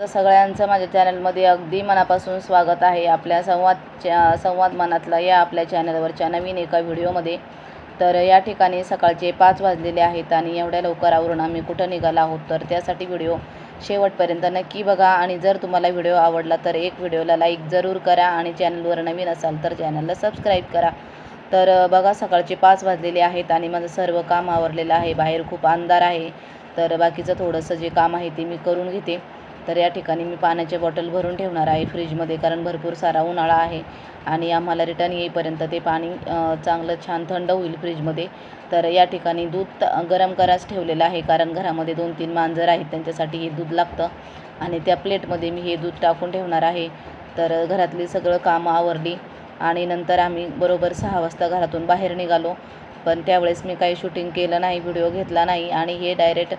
तर सगळ्यांचं माझ्या चॅनलमध्ये अगदी मनापासून स्वागत आहे. आपल्या संवादच्या संवाद मनातला या आपल्या चॅनलवरच्या नवीन एका व्हिडिओमध्ये. तर या ठिकाणी सकाळचे पाच वाजलेले आहेत आणि एवढ्या लवकर आवरून आम्ही कुठं निघालो आहोत तर त्यासाठी व्हिडिओ शेवटपर्यंत नक्की बघा. आणि जर तुम्हाला व्हिडिओ आवडला तर एक व्हिडिओला लाईक जरूर करा आणि चॅनलवर नवीन असाल तर चॅनलला सबस्क्राईब करा. तर बघा सकाळचे पाच वाजलेले आहेत आणि माझं सर्व काम आवरलेलं आहे. बाहेर खूप अंधार आहे. तर बाकीचं थोडंसं जे काम आहे ते मी करून घेते. तर या ठिकाणी मी पाण्याचे बॉटल भरून ठेवणार आहे फ्रीजमध्ये कारण भरपूर सारा उन्हाळा आहे आणि आम्हाला रिटर्न येईपर्यंत ते पाणी चांगलं छान थंड होईल फ्रीजमध्ये. तर या ठिकाणी दूध त- गरम करायच ठेवलेलं आहे कारण घरामध्ये दोन तीन मांजर आहेत त्यांच्यासाठी हे दूध लागतं. आणि त्या प्लेटमध्ये मी हे दूध टाकून ठेवणार आहे. तर घरातली सगळं कामं आवरली आणि नंतर आम्ही बरोबर सहा वाजता घरातून बाहेर निघालो. पण त्यावेळेस मी काही शूटिंग केलं नाही व्हिडिओ घेतला नाही आणि हे डायरेक्ट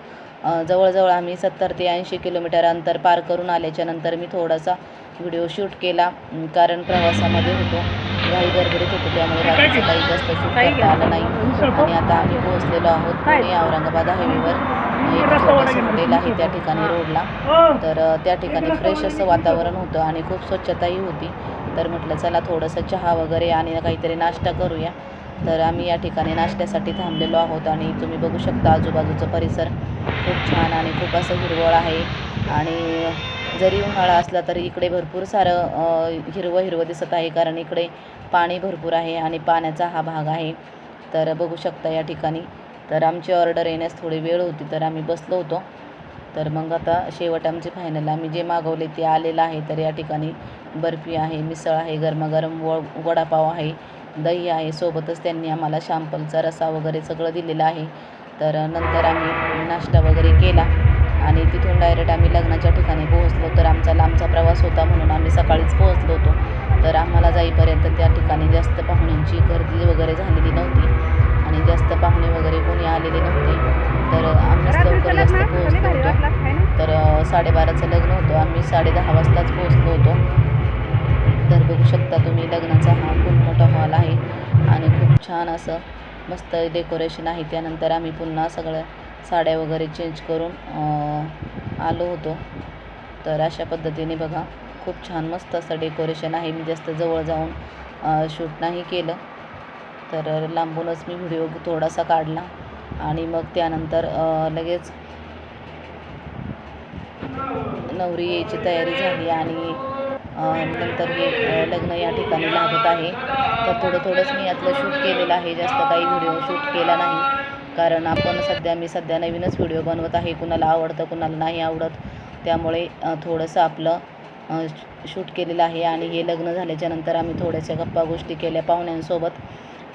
जवळजवळ आम्ही सत्तर ते ऐंशी किलोमीटर अंतर पार करून आल्याच्यानंतर मी थोडासा व्हिडिओ शूट केला कारण प्रवासामध्ये होतो. घाई गडबडीत होतो त्यामुळे बाकीचं काही जास्त शूट करता आलं नाही. आणि आता आम्ही पोहोचलेलो आहोत पुणे औरंगाबाद हायवेवर. एक छोटंसं हॉटेल आहे त्या ठिकाणी रोडला. तर अ, त्या ठिकाणी फ्रेश असं वातावरण होतं आणि खूप स्वच्छताही होती. तर म्हटलं चला थोडंसं चहा वगैरे आणि काहीतरी नाश्ता करूया. तर आम्ही या ठिकाणी नाश्त्यासाठी थांबलेलो आहोत आणि तुम्ही बघू शकता आजूबाजूचं परिसर. खूप छान आणि खूप असं हिरवळ आहे. आणि जरी उन्हाळा असला तरी इकडे भरपूर सारं हिरवं हिरवं दिसत आहे. कारण इकडे पाणी भरपूर आहे आणि पाण्याचा हा भाग आहे. तर बघू शकता या ठिकाणी. तर आमची ऑर्डर येण्यास थोडी वेळ होती तर आम्ही बसलो होतो. तर मग आता शेवट आमचे फायनल आम्ही जे मागवले ते आलेलं आहे. तर या ठिकाणी बर्फी आहे मिसळ आहे गरमागरम व वडापाव आहे दही आहे. सोबतच त्यांनी आम्हाला शॅम्पलचा रसा वगैरे सगळं दिलेलं आहे. तर नंतर आम्ही नाश्ता वगैरे केला आणि तिथून डायरेक्ट आम्ही लग्नाच्या ठिकाणी पोहोचलो. तर आमचा लांबचा प्रवास होता म्हणून आम्ही सकाळीच पोहोचलो होतो. तर आम्हाला जाईपर्यंत त्या ठिकाणी जास्त पाहुण्यांची गर्दी वगैरे झालेली नव्हती आणि जास्त पाहुणे वगैरे कोणी आलेले नव्हते. तर आम्हीच लवकर जास्त पोहोचलो होतो. तर साडेबाराचं लग्न होतं. आम्ही साडेदहा वाजताच पोहोचलो होतो. तर बघू शकता तुम्ही लग्नाचा हा खूप मोठा हॉल आहे आणि खूप छान असं मस्त डेकोरेशन आहे. त्यानंतर आम्ही पुन्हा सगळ्या साड्या वगैरे चेंज करून आलो होतो. तर अशा पद्धतीने बघा खूप छान मस्त असं डेकोरेशन आहे. मी जास्त जवळ जाऊन शूट नाही केलं. तर लांबूनच मी व्हिडिओ थोडासा काढला. आणि मग त्यानंतर लगेच नवरी यायची तयारी झाली. आणि नंतर हे लग्न या ठिकाणी लागत आहे. तर थोडं थोडंच मी यातलं शूट केलेलं आहे. जास्त काही व्हिडिओ शूट केला नाही. कारण आपण सध्या मी सध्या नवीनच व्हिडिओ बनवत आहे. कुणाला आवडतं कुणाला नाही आवडत. त्यामुळे थोडंसं आपलं शूट केलेलं आहे. आणि हे लग्न झाल्याच्यानंतर आम्ही थोड्याशा गप्पा गोष्टी केल्या पाहुण्यांसोबत.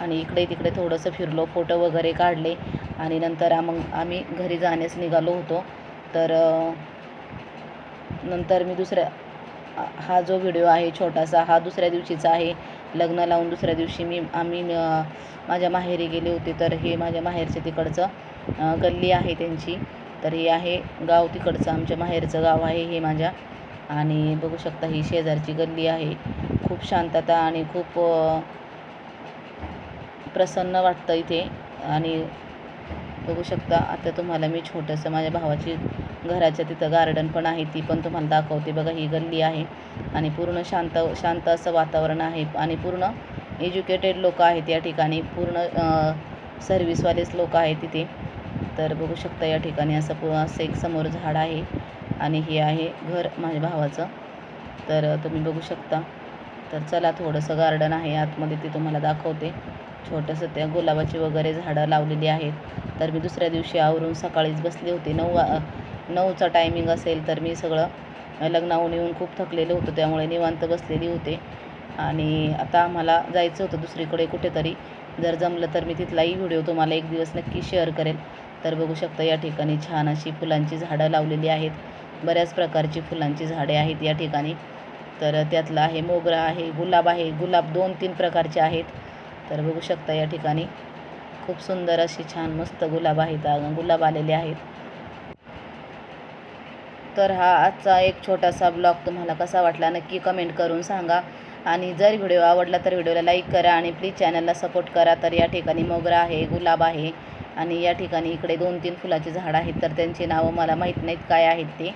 आणि इकडे तिकडे थोडंसं फिरलो फोटो वगैरे काढले. आणि नंतर आम आम्ही घरी जाण्यास निघालो होतो. तर नंतर मी दुसऱ्या हा जो व्हिडिओ आहे छोटासा हा दुसऱ्या दिवशीचा आहे. लग्न लावून दुसऱ्या दिवशी मी आम्ही माझ्या माहेरी गेले होते तर हे माझ्या माहेरचे तिकडचं गल्ली आहे त्यांची. तर हे आहे गाव तिकडचं आमच्या माहेरचं गाव आहे हे माझ्या. आणि बघू शकता ही शेजारची गल्ली आहे. खूप शांतता आणि खूप प्रसन्न वाटतं इथे. आणि बघू शकता. आता तुम्हाला मी छोटंसं माझ्या भावाची घराच्या तिथं गार्डन पण आहे ती पण तुम्हाला दाखवते. बघा ही गल्ली आहे आणि पूर्ण शांत शांत असं वातावरण आहे आणि पूर्ण एज्युकेटेड लोक आहेत या ठिकाणी. पूर्ण सर्व्हिसवालेच लोक आहेत तिथे. तर बघू शकता या ठिकाणी असं पूर्ण असं एक समोर झाड आहे आणि हे आहे घर माझ्या भावाचं. तर तुम्ही बघू शकता. तर चला थोडंसं गार्डन आहे. आतमध्ये ते तुम्हाला दाखवते. छोटंसं त्या गुलाबाची वगैरे झाडं लावलेली आहेत. तर मी दुसऱ्या दिवशी आवरून सकाळीच बसले होते. नऊ नऊचा टायमिंग असेल तर मी सगळं लग्नाहून येऊन खूप थकलेलं होतं. त्यामुळे निवांत बसलेली होते. आणि आता आम्हाला जायचं होतं दुसरीकडे कुठेतरी. जर जमलं तर मी तिथलाही व्हिडिओ तुम्हाला एक दिवस नक्की शेअर करेल. तर बघू शकता या ठिकाणी छान अशी फुलांची झाडं लावलेली आहेत. बऱ्याच प्रकारची फुलांची झाडे आहेत या ठिकाणी. तर त्यातला आहे मोगरा आहे गुलाब आहे. गुलाब दोन तीन प्रकारचे आहेत. तर बघू शकता या ठिकाणी. खूप सुंदर अशी छान मस्त गुलाब आहेत. गुलाब आलेले आहेत. तर हा आजचा एक छोटासा ब्लॉग तुम्हाला कसा वाटला नक्की कमेंट करून सांगा. आणि जर व्हिडिओ आवडला तर व्हिडिओला लाईक करा आणि प्लीज चॅनलला सपोर्ट करा. तर या ठिकाणी मोगरा आहे गुलाब आहे. आणि या ठिकाणी इकडे दोन तीन फुलाची झाडं आहेत. तर त्यांची नावं मला माहीत नाहीत काय आहेत ते.